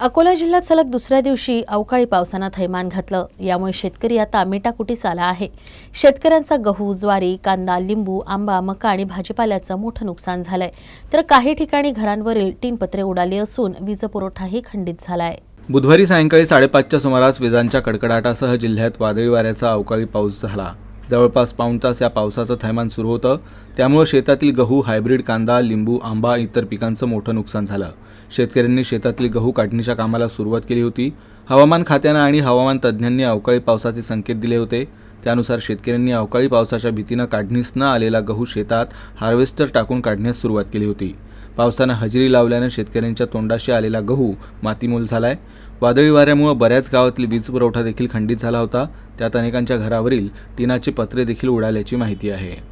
अकोला जिल्ह्यात सलग दुसऱ्या दिवशी अवकाळी पावसानं थैमान घातलं. यामुळे शेतकरी आता मिटाकुटीस आला आहे. शेतकऱ्यांचा गहू ज्वारी कांदा लिंबू आंबा मका आणि भाजीपाल्याचं मोठं नुकसान झालंय. तर काही ठिकाणी घरांवरील टीनपत्रे उडाली असून वीज पुरवठाही खंडित झालाय. बुधवारी सायंकाळी साडेपाचच्या सुमारास विजांच्या कडकडाटासह जिल्ह्यात वादळी वाऱ्याचा अवकाळी पाऊस झाला. जवळपास पाऊण तास या पावसाचं थैमान सुरू होतं. त्यामुळे शेतातील गहू हायब्रिड कांदा लिंबू आंबा इतर पिकांचं मोठं नुकसान झालं. शेतकऱ्यांनी शेतातील गहू काढणीच्या कामाला सुरुवात केली होती. हवामान खात्यानं आणि हवामान तज्ज्ञांनी अवकाळी पावसाचे संकेत दिले होते. त्यानुसार शेतकऱ्यांनी अवकाळी पावसाच्या भीतीनं काढणीस न आलेला गहू शेतात हार्वेस्टर टाकून काढण्यास सुरुवात केली होती. पावसानं हजेरी लावल्यानं शेतकऱ्यांच्या तोंडाशी आलेला गहू मातीमोल झालाय. वादळी वाऱ्यामुळे बऱ्याच गावातील वीज पुरवठा देखील खंडित झाला होता. त्यात अनेकांच्या घरावरील टिनाची पत्रे देखील उडाल्याची माहिती आहे.